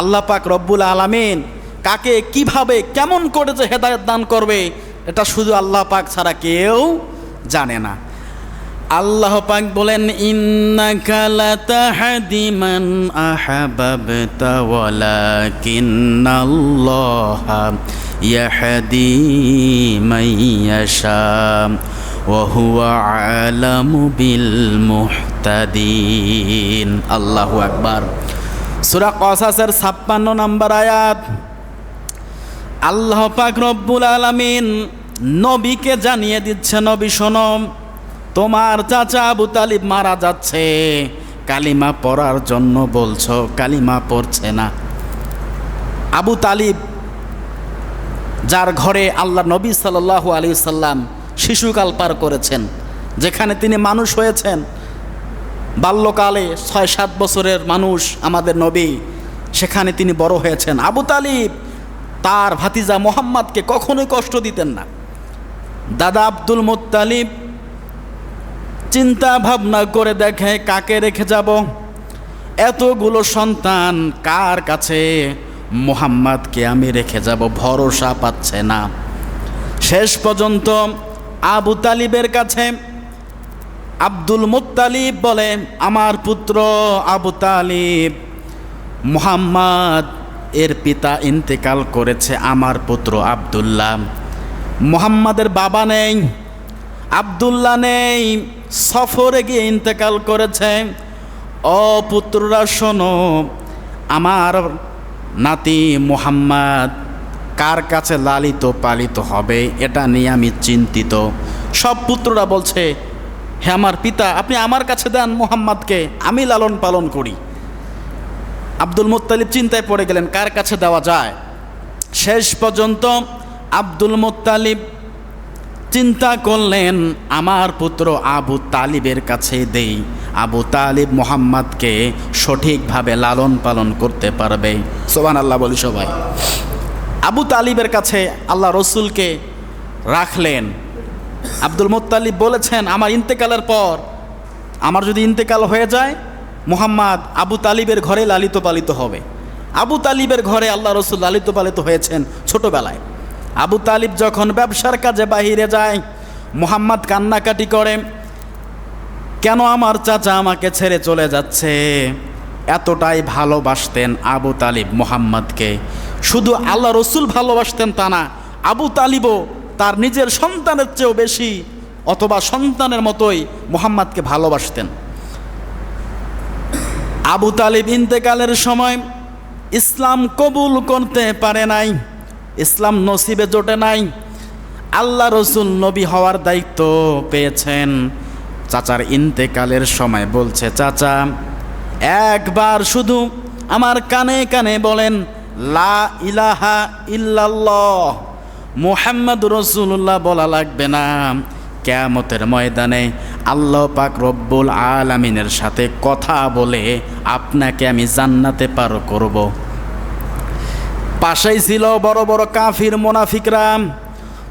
আল্লাহ পাক রব্বুল আলামিন কাকে কীভাবে, কেমন করে যে হেদায়ত দান করবে, এটা শুধু আল্লাহ পাক ছাড়া কেউ জানে না। আল্লাহ পাক বলেন, ইন্নাকা লাতাহদি মান আহাবাবতা ওয়ালাকিন্নাল্লাহা ইয়াহদি মান ইয়াশা ওয়া হুয়া আলামু বিল মুহতাদিন। আল্লাহু আকবার। সূরা কসাসের 56 নম্বর আয়াত, আল্লাহ পাক রব্বুল আলামিন নবীকে জানিয়ে দিচ্ছে, নবী, শোনো, তোমার চাচা আবু তালিব মারা যাচ্ছে। কালিমা পড়ার জন্য বলছো, কালিমা পড়ছে না। আবু তালিব, যার ঘরে আল্লাহ নবী সাল্লাল্লাহু আলী সাল্লাম শিশুকাল পার করেছেন, যেখানে তিনি মানুষ হয়েছেন বাল্যকালে ছয়, সাত বছরের মানুষ আমাদের নবী, সেখানে তিনি বড় হয়েছেন। আবু তালিব তার ভাতিজা মোহাম্মদকে কখনোই কষ্ট দিতেন না। দাদা আব্দুল মুত্তালিব চিন্তা ভাবনা করে দেখে, কাকে রেখে যাব? এতগুলো সন্তান কার কাছে? মোহাম্মদকে আমি রেখে যাব, ভরসা পাচ্ছে না। শেষ পর্যন্ত আবু তালিবের কাছে আব্দুল মুত্তালিব বলে আমার পুত্র আবু তালিব মোহাম্মদ, এর পিতা ইন্তেকাল করেছে আমার পুত্র আবদুল্লাহ। মোহাম্মদের বাবা নেই, আবদুল্লাহ নেই, সফরে গিয়ে ইন্তেকাল করেছে। ও পুত্ররা, শোনো, আমার নাতি মোহাম্মদ কার কাছে লালিত পালিত হবে, এটা নিয়ে আমি চিন্তিত। সব পুত্ররা বলছে হে আমার পিতা, আপনি আমার কাছে দেন মোহাম্মদকে, আমি লালন পালন করি। আব্দুল মুত্তালিব চিন্তায় পড়ে গেলেন, কার কাছে দেওয়া যায়? শেষ পর্যন্ত আব্দুল মুত্তালিব চিন্তা করলেন, আমার পুত্র আবু তালিবের কাছে দেই। আবু তালিব মোহাম্মদকে সঠিকভাবে লালন পালন করতে পারবে। সোবান আল্লাহ বলি সবাই। আবু তালিবের কাছে আল্লাহ রসুলকে রাখলেন। আব্দুল মোত্তালিব বলেছেন, আমার ইন্তেকালের পর, আমার যদি ইন্তেকাল হয়ে যায়, মোহাম্মদ আবু তালিবের ঘরে লালিত পালিত হবে। আবু তালিবের ঘরে আল্লাহ রসুল লালিত পালিত হয়েছেন ছোটবেলায়। আবু তালিব যখন ব্যবসার কাজে বাহিরে যায়, মোহাম্মদ কান্নাকাটি করে, কেন আমার চাচা আমাকে ছেড়ে চলে যাচ্ছে? এতটাই ভালোবাসতেন আবু তালিব মোহাম্মদকে। শুধু আল্লাহ রসুল ভালোবাসতেন তা না, আবু তালিবও তার নিজের সন্তানের চেয়েও বেশি অথবা সন্তানের মতোই মোহাম্মদকে ভালোবাসতেন। আবু তালিব ইন্তেকালের সময় ইসলাম কবুল করতে পারে নাই, ইসলাম নসিবে জোটে নাই। আল্লাহ রসুল নবী হওয়ার দায়িত্ব পেয়েছেন। চাচার ইন্তেকালের সময় বলছে, চাচা, একবার শুধু আমার কানে কানে বলেন, লা ইলাহা ইল্লাল্লাহ। মোহাম্মদ রসুল্লাহ বলা লাগবে না। কেয়ামতের ময়দানে আল্লাহ পাক রব্বুল আলামিনের সাথে কথা বলে আপনাকে আমি জান্নাতে পার করব। পাশেই ছিল বড় বড় কাফির মোনাফিকরা।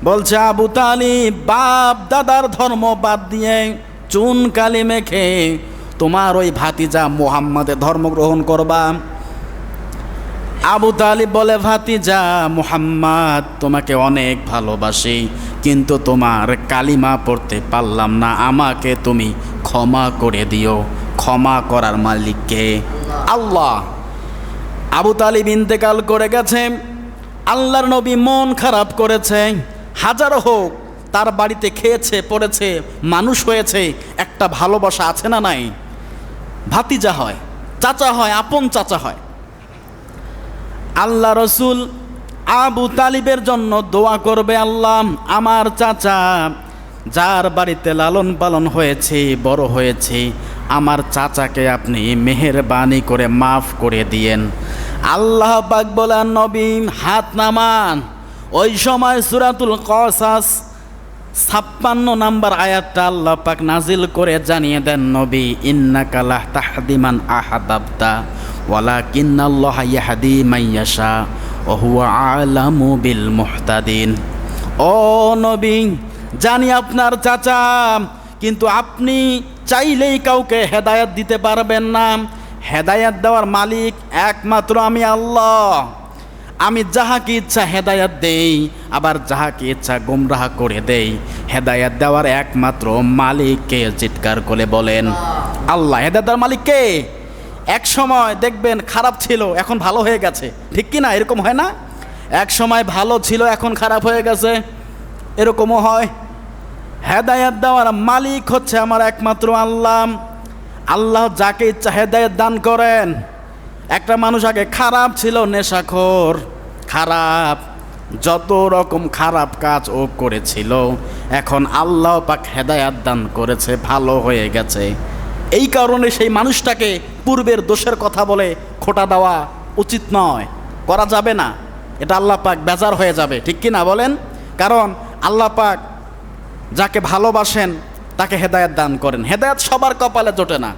বলছে, আবু তালিব, বাপ দাদার ধর্ম বাদ দিয়ে চুন কালি মেখে তোমার ওই ভাতিজা মোহাম্মদে ধর্ম গ্রহণ করবা। আবু তালিব বলে, ভাতিজা মুহাম্মদ, তোমাকে অনেক ভালোবাসি, কিন্তু তোমার কালিমা পড়তে পারলাম না। আমাকে তুমি ক্ষমা করে দিও। ক্ষমা করার মালিককে আল্লাহ। আবু তালিব ইন্তেকাল করে গেছে। আল্লাহর নবী মন খারাপ করেছে। হাজারো হোক, তার বাড়িতে খেয়েছে, পড়েছে, মানুষ হয়েছে, একটা ভালোবাসা আছে না নাই? ভাতিজা হয়, চাচা হয়, আপন চাচা হয়। আল্লাহ রসুল আবু তালিবের জন্য দোয়া করবে, আল্লাহ আমার চাচা, যার বাড়িতে লালন পালন হয়েছে, বড় হয়েছে, আমার চাচাকে আপনি মেহেরবানি করে মাফ করে দিয়েন। আল্লাহ পাক বলেন নবীন হাত নামান। ওই সময় সুরাতুল কসাস ছাপ্পান্ন নাম্বার আয়াতটা আল্লাহ পাক নাজিল করে জানিয়ে দেন, নবী ইন্নাকালাহ তাহদিমান আহাবাবতা ওয়ালা মাইয়াশা জানি আপনার চাচা, কিন্তু আপনি চাইলেই কাউকে হেদায়াত দিতে পারবেন না। হেদায়াত দেওয়ার মালিক একমাত্র আমি আল্লাহ। আমি যাহাকে ইচ্ছা হেদায়াত দেই, আবার যাহাকে ইচ্ছা গুমরাহ করে দেই। হেদায়াত দেওয়ার একমাত্র মালিককে চিৎকার করে বলেন, আল্লাহ। হেদায়াত দেওয়ার মালিক কে? এক সময় দেখবেন খারাপ ছিল, এখন ভালো হয়ে গেছে। ঠিক কি না? এরকম হয় না? এক সময় ভালো ছিল, এখন খারাপ হয়ে গেছে। এরকমও হয়। হেদায়াত দেওয়ার মালিক হচ্ছে আমার একমাত্র আল্লাহ। আল্লাহ যাকে ইচ্ছা হেদায়ত দান করেন। একটা মানুষ আগে খারাপ ছিল, নেশাখোর, খারাপ। যত রকম খারাপ কাজ ও করেছিল, এখন আল্লাহ পাক হেদায়াত দান করেছে, ভালো হয়ে গেছে। এই কারণে সেই মানুষটাকে পূর্বের দোষের কথা বলে খোটা দেওয়া উচিত নয়। করা যাবে না। এটা আল্লাহ পাক বেজার হয়ে যাবে। ঠিক কি না বলেন? কারণ আল্লাহ পাক যাকে ভালোবাসেন, তাকে হেদায়ত দান করেন। হেদায়ত সবার কপালে জোটে না।